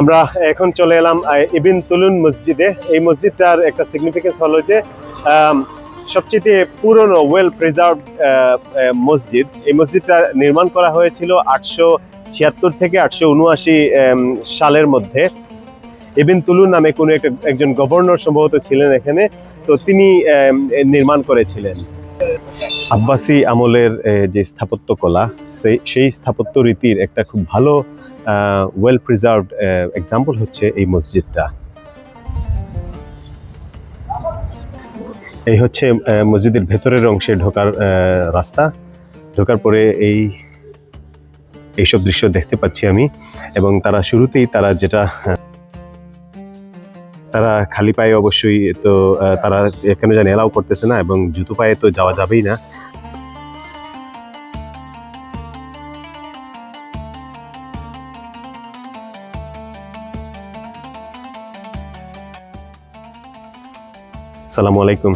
আমরা এখন চলে এলাম ইবিন তুলুন মসজিদে। এই মসজিদটার একটা সিগনিফিকেন্স হলো যে সবচেয়ে পুরনো ওয়েল প্রিজার্ভ মসজিদ। এই মসজিদটা নির্মাণ করা হয়েছিল আটশো ছিয়াত্তর থেকে আটশো উনআশি সালের মধ্যে। ইবিন তুলুন নামে কোনো একজন গভর্নর সম্ভবত ছিলেন এখানে। তো তিনি নির্মাণ করেছিলেন। আব্বাসি আমলের যে স্থাপত্য কলা সেই স্থাপত্য রীতির একটা খুব ভালো ওয়েল প্রিজার্ভড এক্সাম্পল হচ্ছে এই মসজিদটা। এই হচ্ছে মসজিদের ভেতরের অংশে ঢোকার রাস্তা। ঢোকার পরে এই, এইসব দৃশ্য দেখতে পাচ্ছি আমি এবং তারা শুরুতেই তারা যেটা তারা খালি পায়ে অবশ্যই তো তারা এখানে যেন এলাও করতেছে না এবং জুতো পায়ে তো যাওয়া যাবেই না। সালামু আলাইকুম।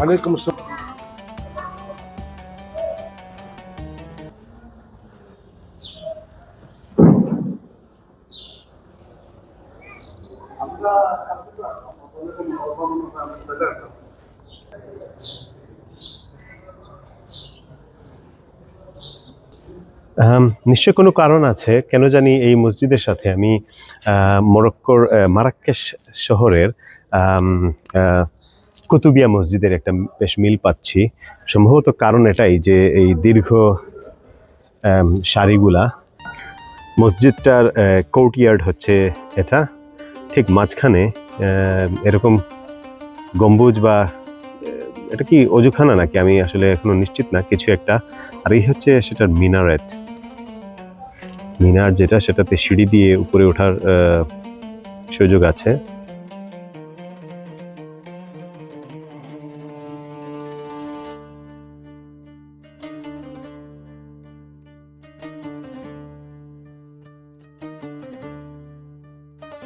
আসসালাম। আম, নিশ্চয় কোনো কারণ আছে কেন জানি এই মসজিদের সাথে আমি মরক্কোর মারাক্কেশ শহরের কুতুবিয়া মসজিদের একটা বেশ মিল পাচ্ছি। সম্ভবত কারণ এটাই যে এই দীর্ঘ সারিগুলা মসজিদটার কোর্টইয়ার্ড হচ্ছে এটা ঠিক মাঝখানে এরকম গম্বুজ বা এটা কি অজুখানা নাকি? আমি আসলে এখনও নিশ্চিত না, কিছু একটা। আর এই হচ্ছে সেটার মিনারেট। মিনার যেটা, সেটাতে সিঁড়ি দিয়ে উপরে ওঠার সুযোগ আছে।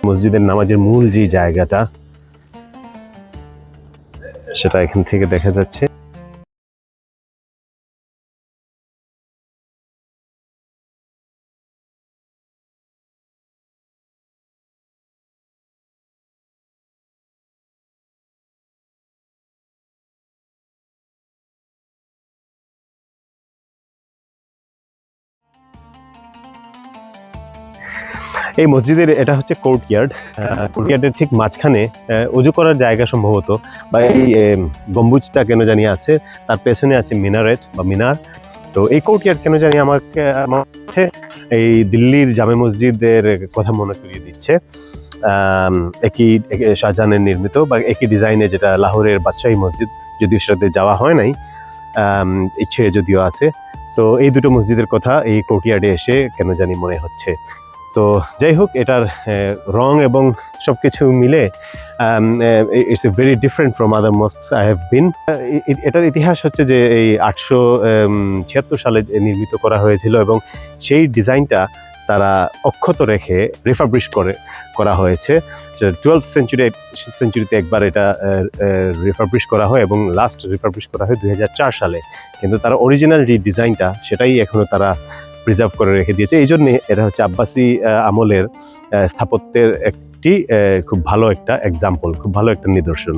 মসজিদের নামাজের মূল যে জায়গাটা সেটা এখান থেকে দেখা যাচ্ছে। এই মসজিদের, এটা হচ্ছে কোর্টইয়ার্ড। কোর্টইয়ার্ডের ঠিক মাঝখানে উজু করার জায়গা সম্ভবত। বা এই গম্বুজটা কেন জানি আছে, তার পেছনে আছে মিনারেট বা মিনার। তো এই কোর্টইয়ার্ড কেন জানি আমাকে, আমার এই দিল্লির জামে মসজিদের কথা মনে করিয়ে দিচ্ছে। একই শাহজাহানের নির্মিত বা একই ডিজাইনে যেটা লাহোরের বাদশাহী মসজিদ, যদিও সেটাতে যাওয়া হয় নাই ইচ্ছে যদিও আছে। তো এই দুটো মসজিদের কথা এই কোর্টইয়ার্ডে এসে কেন জানি মনে হচ্ছে। তো যাই হোক, এটার রং এবং সব কিছু মিলে it's a very different from other mosques I have been এটার ইতিহাস হচ্ছে যে এই আটশো ছিয়াত্তর সালে নির্মিত করা হয়েছিল এবং সেই ডিজাইনটা তারা অক্ষত রেখে রিফাবলিশ করে, করা হয়েছে। টুয়েলভ সেঞ্চুরি সেঞ্চুরিতে একবার এটা রিফাবলিশ করা হয় এবং লাস্ট রিফাবলিশ করা হয় দু হাজার চার সালে। কিন্তু তারা অরিজিনাল যে ডিজাইনটা, সেটাই এখনও তারা প্রিজার্ভ করে রেখে দিয়েছে। এই জন্যে এটা হচ্ছে আব্বাসি আমলের স্থাপত্যের একটি খুব ভালো একটা এক্সাম্পল খুব ভালো একটা নিদর্শন।